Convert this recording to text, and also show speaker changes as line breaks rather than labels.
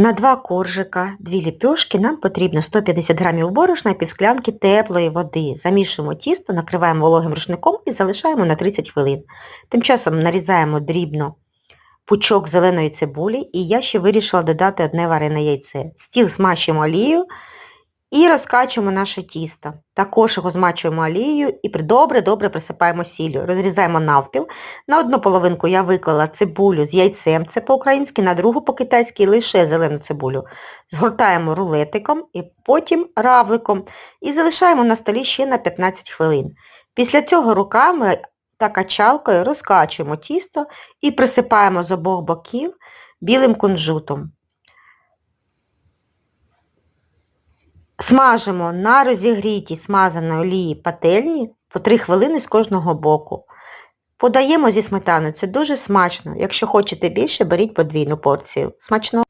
На два коржика, дві ліпьошки нам потрібно 150 г борошна і півсклянки теплої води. Замішуємо тісто, накриваємо вологим рушником і залишаємо на 30 хвилин. Тим часом нарізаємо дрібно пучок зеленої цибулі і я ще вирішила додати одне варене яйце. Стіл смащуємо олією і розкачуємо наше тісто. Також його змачуємо олією і добре-добре присипаємо сіллю. Розрізаємо навпіл. На одну половинку я виклала цибулю з яйцем, це по-українськи, на другу по-китайськи лише зелену цибулю. Згортаємо рулетиком і потім равликом і залишаємо на столі ще на 15 хвилин. Після цього руками та качалкою розкачуємо тісто і присипаємо з обох боків білим кунжутом. Смажимо на розігрітій смазаної олії пательні по 3 хвилини з кожного боку. Подаємо зі сметаною, це дуже смачно. Якщо хочете більше, беріть подвійну порцію. Смачно!